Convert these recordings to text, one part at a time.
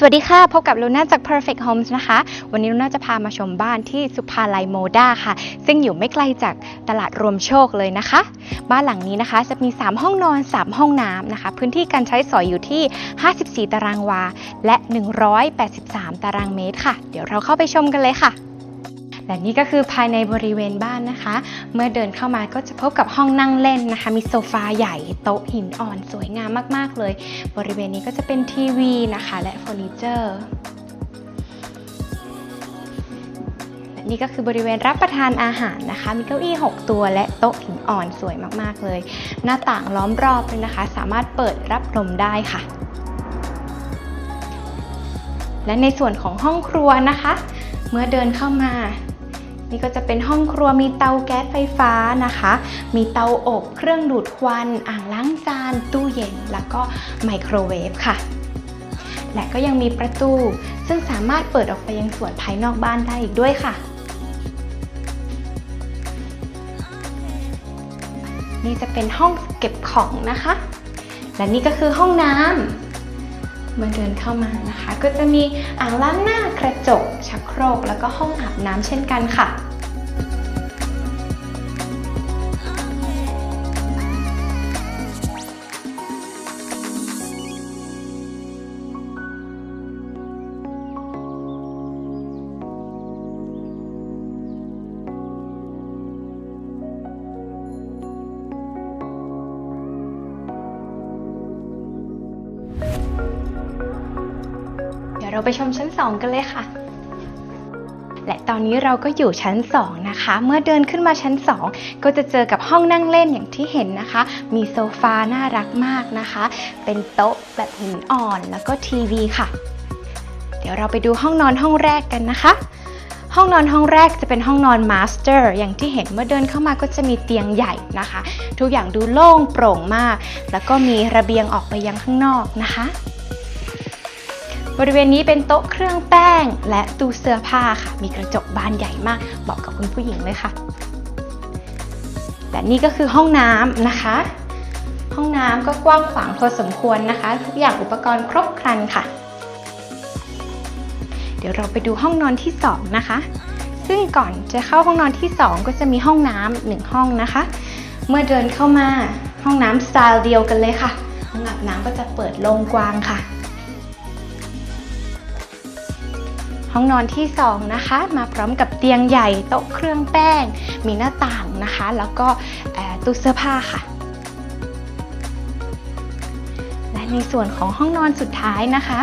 สวัสดีค่ะ พบกับลูน่าจาก Perfect Homes นะคะ วันนี้ลูน่าจะพามาชมบ้านที่สุภาลัยโมด้าค่ะ ซึ่งอยู่ไม่ไกลจากตลาดรวมโชคเลยนะคะ บ้านหลังนี้นะคะจะมี 3 ห้องนอน 3 ห้องน้ำนะคะ พื้นที่การใช้สอยอยู่ที่ 54 ตารางวา และ 183 ตารางเมตรค่ะ เดี๋ยวเราเข้าไปชมกันเลยค่ะ และนี่ก็คือภายในบริเวณบ้านนะคะ เมื่อเดินเข้ามาก็จะพบกับห้องนั่งเล่นนะคะ มีโซฟาใหญ่โต๊ะหินอ่อน สวยงามมากๆเลย บริเวณนี้ก็จะเป็นทีวีนะคะ และเฟอร์นิเจอร์และนี่ก็คือบริเวณรับประทานอาหารนะคะ มีเก้าอี้ 6 ตัวและโต๊ะหินอ่อนสวยมากๆเลย หน้าต่างล้อมรอบเลยนะคะ สามารถเปิดรับลมได้ค่ะ และในส่วนของห้องครัวนะคะ เมื่อเดินเข้ามา นี่ก็จะเป็นห้องครัวมีเตาแก๊สไฟฟ้านะคะ มีเตาอบเครื่องดูดควันอ่างล้างจาน ตู้เย็น แล้วก็ไมโครเวฟค่ะ และก็ยังมีประตู ซึ่งสามารถเปิดออกไปยังสวนภายนอกบ้านได้อีกด้วยค่ะ นี่จะเป็นห้องเก็บของนะคะ และนี่ก็คือห้องน้ำ เมื่อเดินเข้ามานะคะ ก็จะมีอ่างล้างหน้ากระจกชักโครก แล้วก็ห้องอาบน้ำเช่นกันค่ะ ดี๋ยวเราไปชมชั้น 2 กันเลยค่ะ และตอนนี้เราก็อยู่ชั้น 2 นะคะ เมื่อเดินขึ้นมาชั้น 2 ก็จะเจอกับห้องนั่งเล่นอย่างที่เห็นนะคะ มีโซฟาน่ารักมากนะคะ เป็นโต๊ะแบบหินอ่อนแล้วก็ทีวีค่ะ เดี๋ยวเราไปดูห้องนอนห้องแรกกันนะคะห้องนอนห้องแรกจะเป็นห้องนอนมาสเตอร์อย่างที่เห็นเมื่อเดินเข้ามาก็จะมีเตียงใหญ่นะคะ ทุกอย่างดูโล่งโปร่งมาก แล้วก็มีระเบียงออกไปยังข้างนอกนะคะ บริเวณนี้เป็นโต๊ะเครื่องแป้ง และตู้เสื้อผ้าค่ะ มีกระจกบานใหญ่มากเหมาะกับคุณผู้หญิงเลยค่ะ และนี่ก็คือห้องน้ำนะคะ ห้องน้ำก็กว้างขวางพอสมควรนะคะ ทุกอย่างอุปกรณ์ครบครันค่ะ เดี๋ยวเราไปดูห้องนอนที่ 2 นะคะ ซึ่งก่อนจะเข้าห้องนอนที่ 2 ก็จะมีห้องน้ำหนึ่งห้องนะคะ เมื่อเดินเข้ามาห้องน้ำสไตล์เดียวกันเลยค่ะห้องอาบน้ำก็จะเปิดโล่งกว้างค่ะ ห้องนอนที่ 2 นะคะ มาพร้อมกับเตียงใหญ่โต๊ะเครื่องแป้ง มีหน้าต่างนะคะ แล้วก็ตู้เสื้อผ้าค่ะ และในส่วนของห้องนอนสุดท้ายนะคะ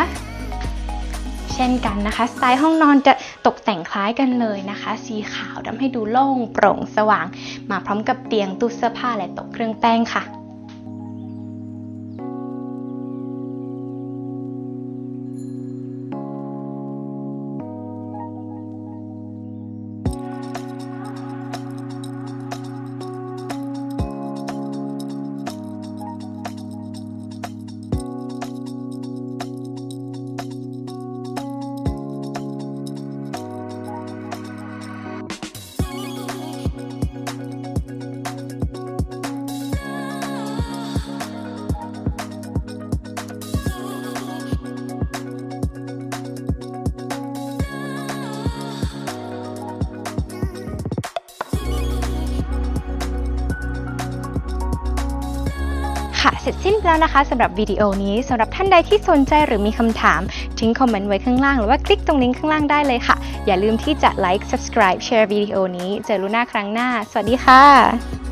เช่นกันนะคะ สไตล์ห้องนอนจะตกแต่งคล้ายกันเลยนะคะ สีขาวทำให้ดูโล่งโปร่งสว่าง มาพร้อมกับเตียงตู้เสื้อผ้าและโต๊ะเครื่องแป้งค่ะ สร็จสิ้นแล้วนะคะสำหรับวิดีโอนี้สำหรับท่านใดที่สนใจหรือมีคำถาม ทิ้งคอมเมนต์ไว้ข้างล่าง หรือว่าคลิกตรงลิงก์ข้างล่างได้เลยค่ะ อย่าลืมที่จะไลค์ subscribe แชร์วิดีโอนี้ เจอลูน่าครั้งหน้า สวัสดีค่ะ